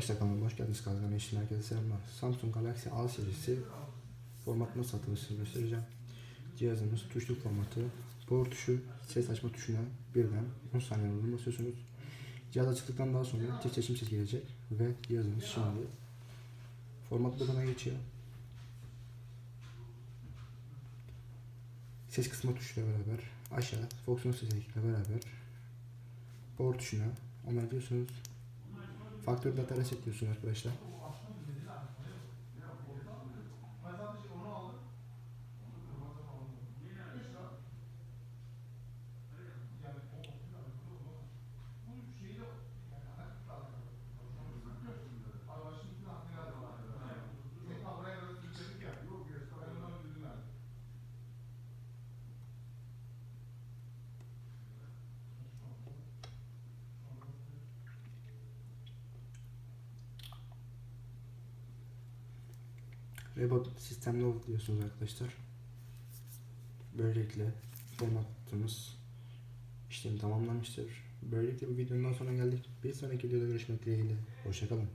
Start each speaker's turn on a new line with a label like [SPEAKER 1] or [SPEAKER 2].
[SPEAKER 1] Arkadaşlar kanalıma hoş geldiniz. Kazgan Eşin herkese selamlar. Samsung Galaxy A serisi format nasıl atılışını göstereceğim. Cihazımız tuşlu formatı, power tuşu, ses açma tuşuna birden 10 saniye uzun basıyorsunuz. Cihaz açıldıktan daha sonra çift seçim sesi gelecek ve cihazımız şimdi format butonuna geçiyor. Ses kısma tuşuyla beraber aşağı fonksiyon seçenekle beraber power tuşuna onaylıyorsunuz. Faktör data reset diyorsunuz arkadaşlar. Reboot sistemli oldu diyorsunuz arkadaşlar. Böylelikle formatımız işlemi tamamlanmıştır. Böylelikle bu videonun sonuna geldik. Bir sonraki videoda görüşmek dileğiyle. Hoşçakalın.